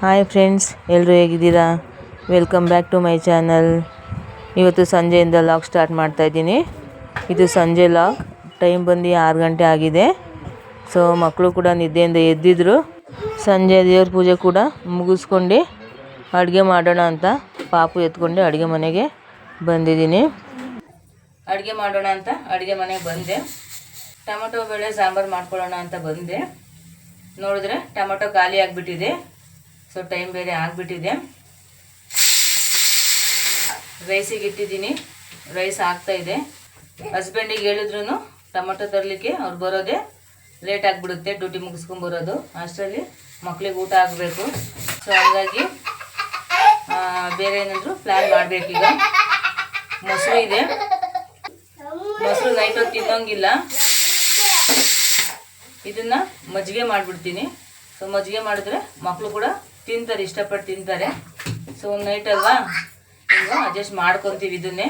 Hi friends ಎಲ್ಲರೂ ಹೇಗಿದ್ದೀರಾ? Welcome back to my channel ಇವತ್ತು ಸಂಜೆಯಿಂದ ಲಾಗ್ ಸ್ಟಾರ್ಟ್ ಮಾಡ್ತಾಯಿದ್ದೀನಿ ಇದು ಸಂಜೆ ಲಾಗ್ ಟೈಮ್ ಬಂದು ಆರು ಗಂಟೆ ಆಗಿದೆ. ಸೊ ಮಕ್ಕಳು ಕೂಡ ನಿದ್ದೆಯಿಂದ ಎದ್ದಿದ್ರು. ಸಂಜೆ ದೇವ್ರ ಪೂಜೆ ಕೂಡ ಮುಗಿಸ್ಕೊಂಡು ಅಡುಗೆ ಮಾಡೋಣ ಅಂತ ಪಾಪು ಎತ್ಕೊಂಡು ಅಡುಗೆ ಮನೆಗೆ ಬಂದಿದ್ದೀನಿ. ಅಡುಗೆ ಮಾಡೋಣ ಅಂತ ಅಡುಗೆ ಮನೆಗೆ ಬಂದೆ. ಟೊಮೊಟೊ ಬೇಳೆ ಸಾಂಬಾರು ಮಾಡ್ಕೊಳ್ಳೋಣ ಅಂತ ಬಂದೆ. ನೋಡಿದ್ರೆ ಟೊಮೊಟೊ ಖಾಲಿ ಆಗಿಬಿಟ್ಟಿದೆ. ಸೊ ಟೈಮ್ ಬೇರೆ ಆಗಿಬಿಟ್ಟಿದೆ. ರೈಸಿಗೆ ಇಟ್ಟಿದ್ದೀನಿ. ರೈಸ್ ಆಗ್ತಾ ಇದೆ. ಹಸ್ಬೆಂಡಿಗೆ ಹೇಳಿದ್ರು ಟೊಮೊಟೊ ತರಲಿಕ್ಕೆ ಅವ್ರು ಬರೋದೇ ಲೇಟ್ ಆಗಿಬಿಡುತ್ತೆ ಡ್ಯೂಟಿ ಮುಗಿಸ್ಕೊಂಡು ಬರೋದು. ಅಷ್ಟರಲ್ಲಿ ಮಕ್ಕಳಿಗೆ ಊಟ ಆಗಬೇಕು. ಸೊ ಹಾಗಾಗಿ ಬೇರೆ ಏನಾದರೂ ಪ್ಲ್ಯಾನ್ ಮಾಡಬೇಕೀಗ ಮೊಸರು ಇದೆ. ಮೊಸರು ನೈಟ್ ಹೊತ್ತು ತಿನ್ನೋಂಗಿಲ್ಲ. ಇದನ್ನು ಮಜ್ಜಿಗೆ ಮಾಡಿಬಿಡ್ತೀನಿ. ಸೊ ಮಜ್ಜಿಗೆ ಮಾಡಿದ್ರೆ ಮಕ್ಕಳು ಕೂಡ ತಿಂತಾರೆ, ಇಷ್ಟಪಟ್ಟು ತಿಂತಾರೆ. ಸೊ ಒಂದು ನೈಟ್ ಅಲ್ವಾ? ಹಿಂಗೆ ಅಡ್ಜಸ್ಟ್ ಮಾಡ್ಕೊತೀವಿ ಇದನ್ನೇ.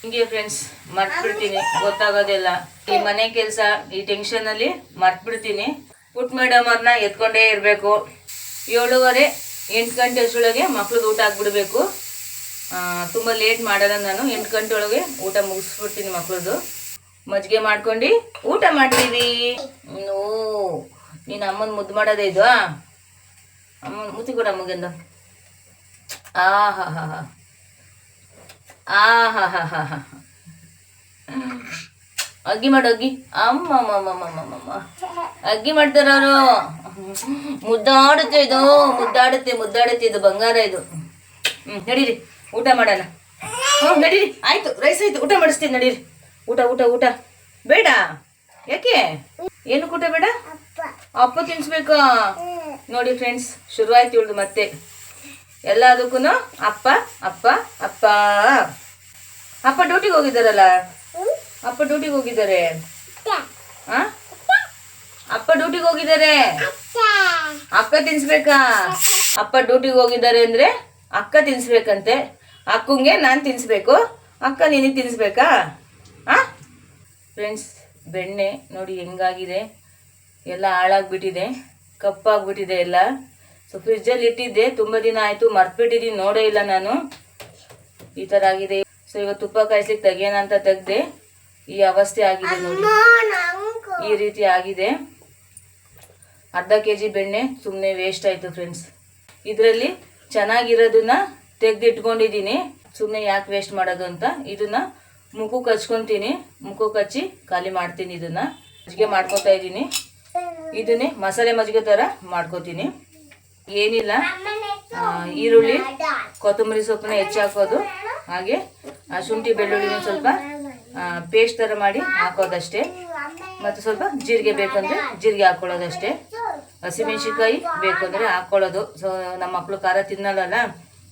ಹಿಂಗೆ ಫ್ರೆಂಡ್ಸ್ ಮರ್ತ್ಬಿಡ್ತೀನಿ. ಗೊತ್ತಾಗೋದಿಲ್ಲ. ಈ ಮನೆ ಕೆಲಸ, ಈ ಟೆನ್ಷನಲ್ಲಿ ಮರ್ತ್ಬಿಡ್ತೀನಿ. ಪುಟ್ ಮೇಡಮ್ ಅವ್ರನ್ನ ಎತ್ಕೊಂಡೇ ಇರಬೇಕು. ಏಳುವರೆ, ಎಂಟು ಗಂಟೆ ಅಷ್ಟೊಳಗೆ ಮಕ್ಳದ್ದು ಊಟ ಹಾಕ್ಬಿಡ್ಬೇಕು ತುಂಬ ಲೇಟ್ ಮಾಡಲ್ಲ ನಾನು. ಎಂಟು ಗಂಟೆ ಒಳಗೆ ಊಟ ಮುಗಿಸ್ಬಿಡ್ತೀನಿ ಮಕ್ಳದ್ದು ಮಜ್ಜಿಗೆ ಮಾಡ್ಕೊಂಡು ಊಟ ಮಾಡ್ತೀವಿ. ಓ ನೀನು ಅಮ್ಮನ ಮುದ್ದು ಮಾಡೋದೇ ಇದು ಅಮ್ಮನ ಮುತ್ತಿ ಕೊಡ ಅಮ್ಮಗೆಂದ ಆ, ಹಾ ಹಾ ಆ, ಹಾ ಹಾ ಅಗ್ಗಿ ಮಾಡು, ಅಗ್ಗಿ. ಅಮ್ಮ ಅಗ್ಗಿ ಮಾಡ್ತಾರ ಮುದ್ದಾಡುತ್ತೆ ಇದು, ಮುದ್ದಾಡುತ್ತೆ ಮುದ್ದಾಡುತ್ತೆ ಇದು, ಬಂಗಾರ ಇದು. ಹ್ಮ್, ನಡೀರಿ, ಊಟ ಮಾಡೋಣ. ಹ್ಞೂ ನಡೀರಿ, ಆಯ್ತು, ರೈಸ್ ಆಯ್ತು, ಊಟ ಮಾಡಿಸ್ತೀನಿ, ನಡೀರಿ. ಊಟ ಊಟ ಊಟ. ಬೇಡ, ಯಾಕೆ? ಏನು ಊಟ ಬೇಡ? ಅಪ್ಪ. ತಿನ್ಸ್ಬೇಕಾ? ನೋಡಿ ಫ್ರೆಂಡ್ಸ್ ಶುರುವಾಯ್ತು ಇವಳ್ದು ಮತ್ತೆ. ಎಲ್ಲದಕ್ಕೂ ಅಪ್ಪ ಅಪ್ಪ ಅಪ್ಪ. ಅಪ್ಪ ಡ್ಯೂಟಿಗೆ ಹೋಗಿದ್ದಾರಲ್ಲ? ಅಪ್ಪ ಡ್ಯೂಟಿಗೆ ಹೋಗಿದ್ದಾರೆ? ಅಪ್ಪ ಡ್ಯೂಟಿಗೆ ಹೋಗಿದ್ದಾರೆ? ಅಕ್ಕ ತಿನ್ಸ್ಬೇಕಾ? ಅಪ್ಪ ಡ್ಯೂಟಿಗೆ ಹೋಗಿದ್ದಾರೆ ಅಂದ್ರೆ ಅಕ್ಕ ತಿನ್ಸ್ಬೇಕಂತೆ. ಅಕ್ಕಂಗೆ ನಾನು ತಿನ್ಸ್ಬೇಕು. ಅಕ್ಕ ನಿನಗೆ ತಿನ್ಸ್ಬೇಕಾ? ಫ್ರೆಂಡ್ಸ್ ಬೆಣ್ಣೆ ನೋಡಿ ಹೆಂಗಾಗಿದೆ. ಎಲ್ಲ ಹಾಳಾಗ್ಬಿಟ್ಟಿದೆ ಕಪ್ಪಾಗ್ಬಿಟ್ಟಿದೆ ಎಲ್ಲ. ಸೊ ಫ್ರಿಜ್ಜಲ್ಲಿ ಇಟ್ಟಿದ್ದೆ ತುಂಬ ದಿನ ಆಯಿತು ಮರ್ತ್ಬಿಟ್ಟಿದ್ದೀನಿ ನೋಡೇ ಇಲ್ಲ ನಾನು. ಈ ಥರ ಆಗಿದೆ. ಸೊ ಇವಾಗ ತುಪ್ಪ ಕಾಯಿಸ್ಲಿಕ್ಕೆ ತೆಗಿಯೋಣ ಅಂತ ತೆಗ್ದೆ ಈ ಅವಸ್ಥೆ ಆಗಿದೆ ನೋಡಿ. ಈ ರೀತಿ ಆಗಿದೆ. ಅರ್ಧ ಕೆ ಜಿ ಬೆಣ್ಣೆ ಸುಮ್ಮನೆ ವೇಸ್ಟ್ ಆಯಿತು ಫ್ರೆಂಡ್ಸ್ ಇದರಲ್ಲಿ ಚೆನ್ನಾಗಿರೋದನ್ನ ತೆಗ್ದಿಟ್ಕೊಂಡಿದ್ದೀನಿ ಸುಮ್ಮನೆ ಯಾಕೆ ವೇಸ್ಟ್ ಮಾಡೋದು ಅಂತ? ಇದನ್ನ ಮುಖಕ್ಕೆ ಹಚ್ಕೊತೀನಿ ಮುಖಕ್ಕೆ ಹಚ್ಚಿ ಖಾಲಿ ಮಾಡ್ತೀನಿ ಇದನ್ನ. ಅಜ್ಜಿಗೆ ಮಾಡ್ಕೊತಾ ಇದ್ದೀನಿ ಇದನ್ನೇ ಮಸಾಲೆ ಮಜ್ಜಿಗೆ ಥರ ಮಾಡ್ಕೋತೀನಿ. ಏನಿಲ್ಲ ಈರುಳ್ಳಿ, ಕೊತ್ತಂಬರಿ ಸೊಪ್ಪನ್ನ ಹೆಚ್ಚಾಕೋದು ಹಾಗೆ ಶುಂಠಿ ಬೆಳ್ಳುಳ್ಳಿನ ಸ್ವಲ್ಪ ಪೇಸ್ಟ್ ಥರ ಮಾಡಿ ಹಾಕೋದಷ್ಟೇ. ಮತ್ತು ಸ್ವಲ್ಪ ಜೀರಿಗೆ ಬೇಕಂದ್ರೆ ಜೀರಿಗೆ ಹಾಕ್ಕೊಳ್ಳೋದಷ್ಟೇ ಬೇಕು ಅಂದರೆ ಹಾಕ್ಕೊಳ್ಳೋದು ಸೊ ನಮ್ಮ ಮಕ್ಕಳು ಖಾರ ತಿನ್ನಲ್ಲ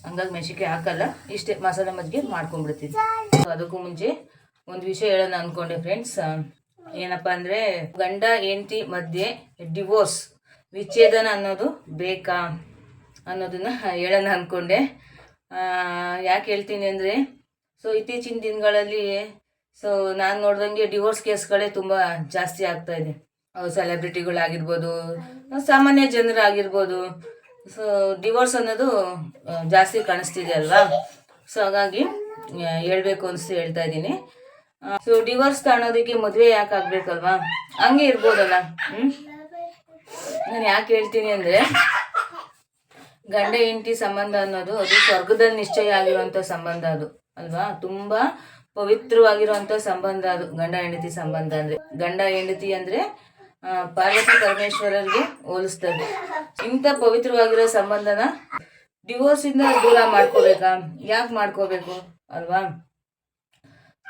ಹಂಗಾಗಿ ಮೆಣಸಿನ್ಕಾಯಿ ಹಾಕಲ್ಲ. ಇಷ್ಟೇ ಮಸಾಲೆ ಮಜ್ಜಿಗೆ ಮಾಡ್ಕೊಂಡ್ಬಿಡ್ತೀನಿ. ಸೊ ಅದಕ್ಕೂ ಮುಂಚೆ ಒಂದು ವಿಷಯ ಹೇಳೋಣ ಅಂದ್ಕೊಂಡೆ ಫ್ರೆಂಡ್ಸ್ ಏನಪ್ಪ ಅಂದರೆ ಗಂಡ ಹೆಂಡತಿ ಮಧ್ಯೆ ಡಿವೋರ್ಸ್ ವಿಚ್ಛೇದನ ಅನ್ನೋದು ಬೇಕಾ ಅನ್ನೋದನ್ನ ಹೇಳೋಣ ಅಂದ್ಕೊಂಡೆ ಯಾಕೆ ಹೇಳ್ತೀನಿ ಅಂದರೆ ಸೊ ಇತ್ತೀಚಿನ ದಿನಗಳಲ್ಲಿ ಸೊ ನಾನು ನೋಡ್ದಂಗೆ ಡಿವೋರ್ಸ್ ಕೇಸ್ಗಳೇ ತುಂಬ ಜಾಸ್ತಿ ಆಗ್ತಾ ಇದೆ. ಸೆಲೆಬ್ರಿಟಿಗಳಾಗಿರ್ಬೋದು ಸಾಮಾನ್ಯ ಜನರಾಗಿರ್ಬೋದು ಸೊ ಡಿವೋರ್ಸ್ ಅನ್ನೋದು ಜಾಸ್ತಿ ಕಾಣಿಸ್ತಿದೆ ಅಲ್ವಾ? ಸೊ ಹಾಗಾಗಿ ಹೇಳಬೇಕು ಹೇಳ್ಬೇಕು ಅನಿಸ್ತು ಹೇಳ್ತಾ ಇದ್ದೀನಿ. ಸೊ ಡಿವೋರ್ಸ್ ಕಾಣೋದಕ್ಕೆ ಮದುವೆ ಯಾಕೆ ಆಗ್ಬೇಕಲ್ವಾ? ಹಂಗೆ ಇರ್ಬೋದಲ್ಲ. ಹ್ಮ್? ನಾನು ಯಾಕೆ ಹೇಳ್ತೀನಿ ಅಂದ್ರೆ, ಗಂಡ ಹೆಂಡತಿ ಸಂಬಂಧ ಅನ್ನೋದು ಅದು ಸ್ವರ್ಗದಲ್ಲಿ ನಿಶ್ಚಯ ಆಗಿರುವಂತ ಸಂಬಂಧ ಅದು, ಅಲ್ವಾ? ತುಂಬಾ ಪವಿತ್ರವಾಗಿರುವಂಥ ಸಂಬಂಧ ಅದು, ಗಂಡ ಹೆಂಡತಿ ಸಂಬಂಧ ಅಂದ್ರೆ. ಗಂಡ ಹೆಂಡತಿ ಅಂದ್ರೆ ಪಾರ್ವತಿ ಪರಮೇಶ್ವರರಿಗೆ ಹೋಲಿಸ್ತಾರೆ ಇಂಥ ಪವಿತ್ರವಾಗಿರೋ ಸಂಬಂಧನ ಡಿವೋರ್ಸಿಂದ ದೂರ ಮಾಡ್ಕೋಬೇಕಾ? ಯಾಕೆ ಮಾಡ್ಕೋಬೇಕು, ಅಲ್ವಾ?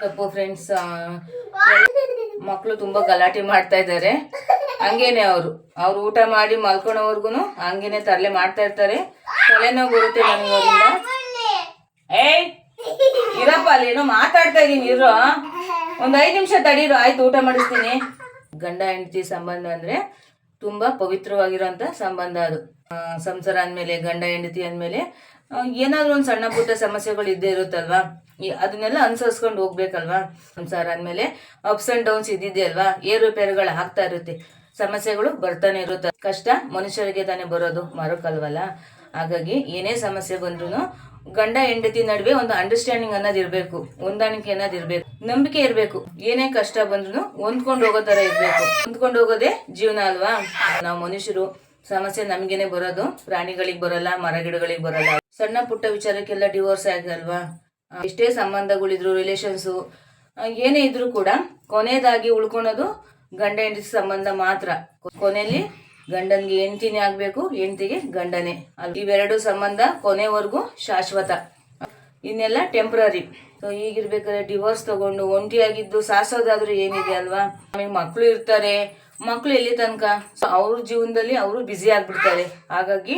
ತಪ್ಪು ಫ್ರೆಂಡ್ಸ್ ಮಕ್ಕಳು ತುಂಬ ಗಲಾಟೆ ಮಾಡ್ತಾ ಇದ್ದಾರೆ. ಹಂಗೇನೆ ಅವರು. ಅವ್ರು ಊಟ ಮಾಡಿ ಮಲ್ಕೊಳೋವರ್ಗು ಹಂಗೇನೆ ತರಲೆ ಮಾಡ್ತಾ ಇರ್ತಾರೆ. ತಲೆನೋವು ಬರುತ್ತೆ ನನಗೆ ಏಯ್, ಇರಪ್ಪ, ಅಲ್ಲಿ ಮಾತಾಡ್ತಾ ಇದೀನಿ, ಇರೋ ಒಂದ್ ಐದ್ ನಿಮಿಷ ತಡೀರು, ಆಯ್ತು, ಊಟ ಮಾಡಿಸ್ತೀನಿ. ಗಂಡ, ಹೆಂಡತಿ ಸಂಬಂಧ ಅಂದ್ರೆ ತುಂಬಾ ಪವಿತ್ರವಾಗಿರೋಂಥ ಸಂಬಂಧ ಅದು. ಸಂಸಾರ ಅಂದಮೇಲೆ, ಗಂಡ, ಹೆಂಡತಿ ಅಂದಮೇಲೆ ಏನಾದ್ರು ಒಂದು ಸಣ್ಣ ಪುಟ್ಟ ಸಮಸ್ಯೆಗಳು ಇದ್ದೇ ಇರುತ್ತಲ್ವಾ? ಅದನ್ನೆಲ್ಲ ಅನುಸರಿಸ್ಕೊಂಡು ಹೋಗ್ಬೇಕಲ್ವಾ? ಸಂಸಾರ ಅಂದಮೇಲೆ ಅಪ್ಸ್ ಅಂಡ್ ಡೌನ್ಸ್ ಇದ್ದಿದ್ದೆ ಅಲ್ವಾ? ಏರುಪೇರುಗಳು ಆಗ್ತಾ ಇರುತ್ತೆ. ಸಮಸ್ಯೆಗಳು ಬರ್ತಾನೆ ಇರುತ್ತೆ. ಕಷ್ಟ ಮನುಷ್ಯರಿಗೆ ತಾನೇ ಬರೋದು ಮರಕ್ಕಲ್ವಲ್ಲ ಹಾಗಾಗಿ ಏನೇ ಸಮಸ್ಯೆ ಬಂದ್ರು ಗಂಡ, ಹೆಂಡತಿ ನಡುವೆ ಒಂದು ಅಂಡರ್ಸ್ಟ್ಯಾಂಡಿಂಗ್ ಅನ್ನೋದು ಇರಬೇಕು, ಹೊಂದಾಣಿಕೆ ಅನ್ನೋದು ಇರಬೇಕು, ನಂಬಿಕೆ ಇರಬೇಕು. ಏನೇ ಕಷ್ಟ ಬಂದ್ರು ಹೊಂದ್ಕೊಂಡು ಹೋಗೋ ತರ ಇರಬೇಕು. ಹೊಂದ್ಕೊಂಡು ಹೋಗೋದೇ ಜೀವನ ಅಲ್ವಾ? ನಾವು ಮನುಷ್ಯರು, ಸಮಸ್ಯೆ ನಮಗೇನೆ ಬರೋದು, ಪ್ರಾಣಿಗಳಿಗೆ ಬರಲ್ಲ ಮರಗಿಡಗಳಿಗೆ ಬರಲ್ಲ. ಸಣ್ಣ ಪುಟ್ಟ ವಿಚಾರಕ್ಕೆಲ್ಲ ಡಿವೋರ್ಸ್ ಆಗಲ್ವಾ? ಎಷ್ಟೇ ಸಂಬಂಧಗಳಿದ್ರು ರಿಲೇಷನ್ಸು ಏನೇ ಇದ್ರೂ ಕೂಡ ಕೊನೆಯದಾಗಿ ಉಳ್ಕೊಳೋದು ಗಂಡ ಹೆಂಡತಿ ಸಂಬಂಧ ಮಾತ್ರ. ಕೊನೆಯಲ್ಲಿ ಗಂಡನ್ಗೆ ಹೆಂಡತಿನೇ ಆಗಬೇಕು, ಹೆಂಡತಿಗೆ ಗಂಡನೇ. ಅಲ್ಲಿ ಇವೆರಡು ಸಂಬಂಧ ಕೊನೆವರೆಗೂ ಶಾಶ್ವತ. ಇನ್ನೆಲ್ಲ ಟೆಂಪ್ರರಿ ಸೊ ಈಗಿರ್ಬೇಕಾದ್ರೆ ಡಿವೋರ್ಸ್ ತಗೊಂಡು ಒಂಟಿಯಾಗಿದ್ದು ಸಾಸೋದಾದ್ರೂ ಏನಿದೆ ಅಲ್ವಾ? ನಮಗೆ ಮಕ್ಕಳು ಇರ್ತಾರೆ ಮಕ್ಕಳು ಎಲ್ಲಿ ತನಕ? ಸೊ ಅವ್ರ ಜೀವನದಲ್ಲಿ ಅವರು ಬ್ಯುಸಿ ಆಗ್ಬಿಡ್ತಾರೆ. ಹಾಗಾಗಿ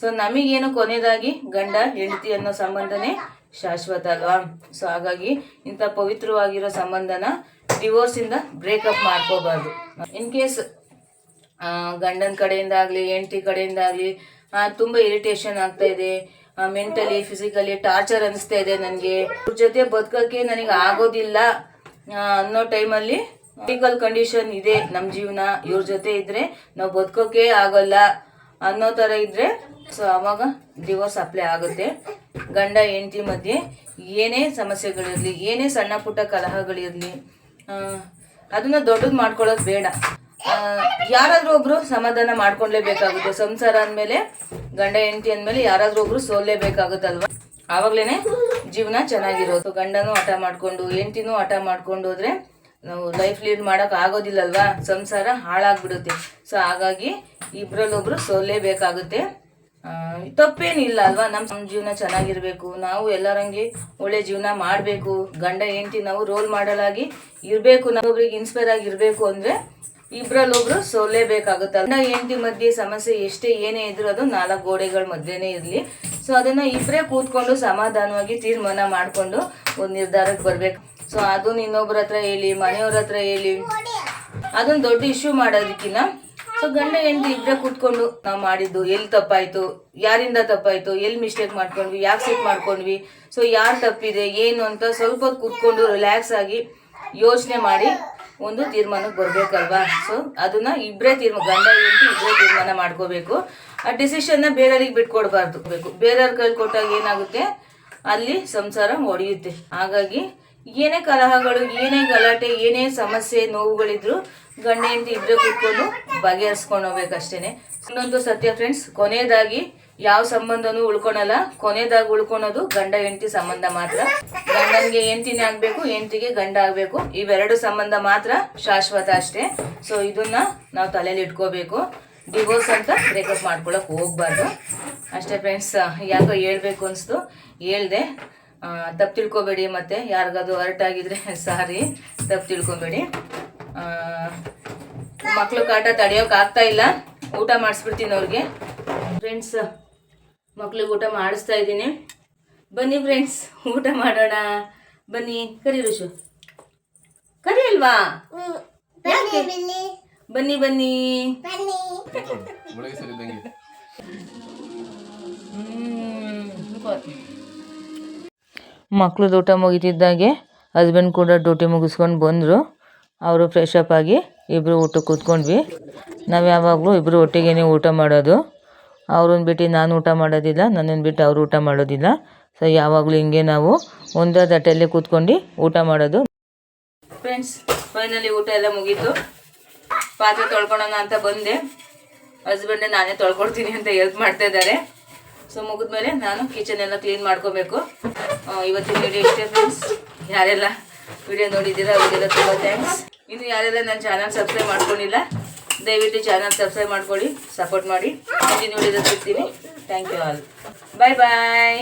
ಸೊ ನಮಗೇನು ಕೊನೆಯದಾಗಿ ಗಂಡ, ಹೆಂಡತಿ ಅನ್ನೋ ಸಂಬಂಧನೇ ಶಾಶ್ವತ ಅಲ್ವಾ? ಸೊ ಹಾಗಾಗಿ ಇಂಥ ಪವಿತ್ರವಾಗಿರೋ ಸಂಬಂಧನ ಡಿವೋರ್ಸ್ ಇಂದ ಬ್ರೇಕಪ್ ಮಾಡ್ಕೋಬಾರ್ದು. ಇನ್ ಕೇಸ್ ಗಂಡನ ಕಡೆಯಿಂದ ಆಗಲಿ, ಹೆಂಡತಿ ಕಡೆಯಿಂದ ಆಗಲಿ ತುಂಬ ಇರಿಟೇಷನ್ ಆಗ್ತಾ ಇದೆ. ಮೆಂಟಲಿ ಫಿಸಿಕಲಿ ಟಾರ್ಚರ್ ಅನಿಸ್ತಾ ಇದೆ ನನಗೆ. ಅವ್ರ ಜೊತೆ ಬದುಕೋಕ್ಕೆ ನನಗೆ ಆಗೋದಿಲ್ಲ ಅನ್ನೋ ಟೈಮಲ್ಲಿ ಫಿಸಿಕಲ್ ಕಂಡೀಷನ್ ಇದೆ ನಮ್ಮ ಜೀವನ. ಇವ್ರ ಜೊತೆ ಇದ್ರೆ ನಾವು ಬದುಕೋಕೆ ಆಗೋಲ್ಲ. ಅನ್ನೋ ಥರ ಇದ್ರೆ, ಸೊ ಅವಾಗ ಡಿವೋರ್ಸ್ ಅಪ್ಲೈ ಆಗುತ್ತೆ. ಗಂಡ, ಹೆಂಡತಿ ಮಧ್ಯೆ ಏನೇ ಸಮಸ್ಯೆಗಳಿರಲಿ, ಏನೇ ಸಣ್ಣ ಪುಟ್ಟ ಕಲಹಗಳಿರಲಿ ಅದನ್ನ ದೊಡ್ಡದು ಮಾಡ್ಕೊಳ್ಳೋದು ಬೇಡ. ಯಾರಾದರೂ ಒಬ್ಬರು ಸಮಾಧಾನ ಮಾಡ್ಕೊಂಡ್ಲೇಬೇಕಾಗುತ್ತೆ. ಸಂಸಾರ ಅಂದಮೇಲೆ, ಗಂಡ, ಹೆಂಡತಿ ಅಂದಮೇಲೆ ಯಾರಾದರೂ ಒಬ್ಬರು ಸೋಲ್ಲೇಬೇಕಾಗುತ್ತಲ್ವ? ಆವಾಗಲೇ ಜೀವನ ಚೆನ್ನಾಗಿರೋದು. ಗಂಡನೂ ಹಠ ಮಾಡ್ಕೊಂಡು, ಹೆಂಡತಿನೂ ಹಠ ಮಾಡ್ಕೊಂಡು ಹೋದ್ರೆ ನಾವು ಲೈಫ್ ಲೀಡ್ ಮಾಡಕ್ ಆಗೋದಿಲ್ಲಲ್ವಾ? ಸಂಸಾರ ಹಾಳಾಗ್ಬಿಡುತ್ತೆ. ಸೊ ಹಾಗಾಗಿ ಇಬ್ರಲ್ಲೊಬ್ರು ಸೋಲೇಬೇಕಾಗುತ್ತೆ ತಪ್ಪೇನಿಲ್ಲ ಅಲ್ವಾ? ನಮ್ಮ ಜೀವನ ಚೆನ್ನಾಗಿರ್ಬೇಕು. ನಾವು ಎಲ್ಲರಂಗೆ ಒಳ್ಳೆ ಜೀವನ ಮಾಡಬೇಕು. ಗಂಡ, ಹೆಂಡತಿ ನಾವು ರೋಲ್ ಮಾಡಲ್ ಆಗಿ ಇರಬೇಕು. ನಾವೊಬ್ರಿಗೆ ಇನ್ಸ್ಪೈರ್ ಆಗಿರಬೇಕು ಅಂದರೆ ಇಬ್ರಲ್ಲೊಬ್ರು ಸೋಲೇಬೇಕಾಗುತ್ತೆ ಗಂಡ, ಹೆಂಡತಿ ಮಧ್ಯೆ ಸಮಸ್ಯೆ ಎಷ್ಟೇ ಏನೇ ಇದ್ರೂ ಅದು ನಾಲ್ಕು ಗೋಡೆಗಳ ಮಧ್ಯೆನೇ ಇರಲಿ. ಸೊ ಅದನ್ನ ಇಬ್ಬರೇ ಕೂತ್ಕೊಂಡು ಸಮಾಧಾನವಾಗಿ ತೀರ್ಮಾನ ಮಾಡಿಕೊಂಡು ಒಂದು ನಿರ್ಧಾರಕ್ಕೆ ಬರ್ಬೇಕು. ಸೊ ಅದನ್ನ ಇನ್ನೊಬ್ರ ಹತ್ರ ಹೇಳಿ, ಮನೆಯವ್ರ ಹತ್ರ ಹೇಳಿ. ಅದೊಂದು ದೊಡ್ಡ ಇಶ್ಯೂ ಮಾಡೋದಕ್ಕಿಂತ ಸೊ ಗಂಡ ಹೆಂಡತಿ ಇಬ್ಬರೇ ಕೂತ್ಕೊಂಡು ನಾವು ಮಾಡಿದ್ದು ಎಲ್ಲಿ ತಪ್ಪಾಯಿತು, ಯಾರಿಂದ ತಪ್ಪಾಯಿತು ಎಲ್ಲಿ ಮಿಸ್ಟೇಕ್ ಮಾಡ್ಕೊಂಡ್ವಿ, ಯಾಕೆ ಸೆಟ್ ಮಾಡ್ಕೊಂಡ್ವಿ ಸೊ ಯಾರು ತಪ್ಪಿದೆ, ಏನು ಅಂತ ಸ್ವಲ್ಪ ಹೊತ್ತು ಕೂತ್ಕೊಂಡು ರಿಲ್ಯಾಕ್ಸ್ ಆಗಿ ಯೋಚನೆ ಮಾಡಿ ಒಂದು ತೀರ್ಮಾನಕ್ಕೆ ಬರಬೇಕಲ್ವಾ? ಸೊ ಅದನ್ನ ಇಬ್ಬರೇ ತೀರ್ಮಾನ ಗಂಡ ಹೆಂಡತಿ ಇಬ್ಬರೇ ತೀರ್ಮಾನ ಮಾಡ್ಕೋಬೇಕು. ಆ ಡಿಸಿಷನ್ನ ಬೇರೆಯವ್ರಿಗೆ ಬಿಟ್ಕೊಡ್ಬಾರ್ದು. ಬೇಕು. ಬೇರೆಯವ್ರ ಕೈಲಿ ಕೊಟ್ಟಾಗ ಏನಾಗುತ್ತೆ? ಅಲ್ಲಿ ಸಂಸಾರ ಒಡೆಯುತ್ತೆ. ಹಾಗಾಗಿ ಏನೇ ಕಲಹಗಳು, ಏನೇ ಗಲಾಟೆ, ಏನೇ ಸಮಸ್ಯೆ, ನೋವುಗಳಿದ್ರು ಗಂಡ ಹೆಂಡತಿ ಇದ್ರೆ ಕೂತ್ಕೊಂಡು ಬಗೆಹರಿಸ್ಕೊಂಡು ಹೋಗ್ಬೇಕಷ್ಟೇನೆ. ಇನ್ನೊಂದು ಸತ್ಯ ಫ್ರೆಂಡ್ಸ್ ಕೊನೆಯದಾಗಿ ಯಾವ ಸಂಬಂಧನೂ ಉಳ್ಕೊಳಲ್ಲ. ಕೊನೆಯದಾಗಿ ಉಳ್ಕೊಳೋದು ಗಂಡ ಹೆಂಡತಿ ಸಂಬಂಧ ಮಾತ್ರ. ಗಂಡನಿಗೆ ಹೆಂಡತಿನೇ ಆಗ್ಬೇಕು, ಹೆಂಡತಿಗೆ ಗಂಡ ಆಗ್ಬೇಕು. ಇವೆರಡು ಸಂಬಂಧ ಮಾತ್ರ ಶಾಶ್ವತ ಅಷ್ಟೇ. ಸೊ ಇದನ್ನ ನಾವು ತಲೆಯಲ್ಲಿ ಇಟ್ಕೋಬೇಕು. ಡಿವೋರ್ಸ್ ಅಂತ ಬ್ರೇಕಪ್ ಮಾಡ್ಕೊಳಕ್ ಹೋಗ್ಬಾರ್ದು. ಅಷ್ಟೇ ಫ್ರೆಂಡ್ಸ್ ಯಾಕೋ ಹೇಳ್ಬೇಕು ಅನಿಸ್ತು. ಹೇಳ್ದೆ. ತಪ್ಪು ತಿಳ್ಕೊಬೇಡಿ ಮತ್ತೆ ಯಾರಿಗಾದ್ರು ಹರ್ಟ್ ಆಗಿದ್ರೆ ಸಾರಿ ತಪ್ಪು ತಿಳ್ಕೊಬೇಡಿ. ಮಕ್ಕಳು ಕಾಟ ತಡೆಯೋಕೆ ಆಗ್ತಾ ಇಲ್ಲ. ಊಟ ಮಾಡಿಸ್ಬಿಡ್ತೀನಿ ಅವ್ರಿಗೆ. ಫ್ರೆಂಡ್ಸ್ ಮಕ್ಳಿಗೆ ಊಟ ಮಾಡಿಸ್ತಾ ಇದ್ದೀನಿ. ಬನ್ನಿ ಫ್ರೆಂಡ್ಸ್ ಊಟ ಮಾಡೋಣ. ಬನ್ನಿ ಕರಿ ಋಷು. ಕರಿ ಅಲ್ವಾ? ಬನ್ನಿ ಬನ್ನಿ. ಒಳಗೆ ಮಕ್ಳದ್ದು ಊಟ ಮುಗಿತಿದ್ದಾಗೆ ಹಸ್ಬೆಂಡ್ ಕೂಡ ಡ್ಯೂಟಿ ಮುಗಿಸ್ಕೊಂಡು ಬಂದರು. ಅವರು ಫ್ರೆಶ್ ಅಪ್ ಆಗಿ ಇಬ್ಬರು ಊಟಕ್ಕೆ ಕೂತ್ಕೊಂಡ್ವಿ. ನಾವು ಯಾವಾಗಲೂ ಇಬ್ಬರು ಒಟ್ಟಿಗೆ ಊಟ ಮಾಡೋದು. ಅವ್ರನ್ನ ಬಿಟ್ಟು ನಾನು ಊಟ ಮಾಡೋದಿಲ್ಲ, ನನ್ನನ್ನು ಬಿಟ್ಟು ಅವರು ಊಟ ಮಾಡೋದಿಲ್ಲ. ಸೊ ಯಾವಾಗಲೂ ಹಿಂಗೆ ನಾವು ಒಂದೇ ತಟ್ಟೆಯಲ್ಲಿ ಕೂತ್ಕೊಂಡು ಊಟ ಮಾಡೋದು. ಫ್ರೆಂಡ್ಸ್ ಫೈನಲಿ ಊಟ ಎಲ್ಲ ಮುಗೀತು. ಪಾತ್ರೆ ತೊಳ್ಕೊಳೋಣ ಅಂತ ಬಂದೆ. ಹಸ್ಬೆಂಡೇ ನಾನೇ ತೊಳ್ಕೊಡ್ತೀನಿ ಅಂತ ಹೆಲ್ಪ್ ಮಾಡ್ತಾ ಇದ್ದಾರೆ. ಸೊ ಮುಗಿದ್ಮೇಲೆ ನಾನು ಕಿಚನ್ ಎಲ್ಲ ಕ್ಲೀನ್ ಮಾಡ್ಕೋಬೇಕು. ಇವತ್ತಿನ ವಿಡಿಯೋ ಇಷ್ಟೇ ಫ್ರೆಂಡ್ಸ್ ಯಾರೆಲ್ಲ ವಿಡಿಯೋ ನೋಡಿದ್ದೀರಾ, ಅವರಿಗೆಲ್ಲ ತುಂಬ ಥ್ಯಾಂಕ್ಸ್ ಇನ್ನು ಯಾರೆಲ್ಲ ನನ್ನ ಚಾನಲ್ ಸಬ್ಸ್ಕ್ರೈಬ್ ಮಾಡ್ಕೊಂಡಿಲ್ಲ, ದಯವಿಟ್ಟು ಚಾನಲ್ ಸಬ್ಸ್ಕ್ರೈಬ್ ಮಾಡ್ಕೊಳ್ಳಿ ಸಪೋರ್ಟ್ ಮಾಡಿ. ವಿಡಿಯೋದಲ್ಲಿ ಸಿಗ್ತೀನಿ. Thank you all bye bye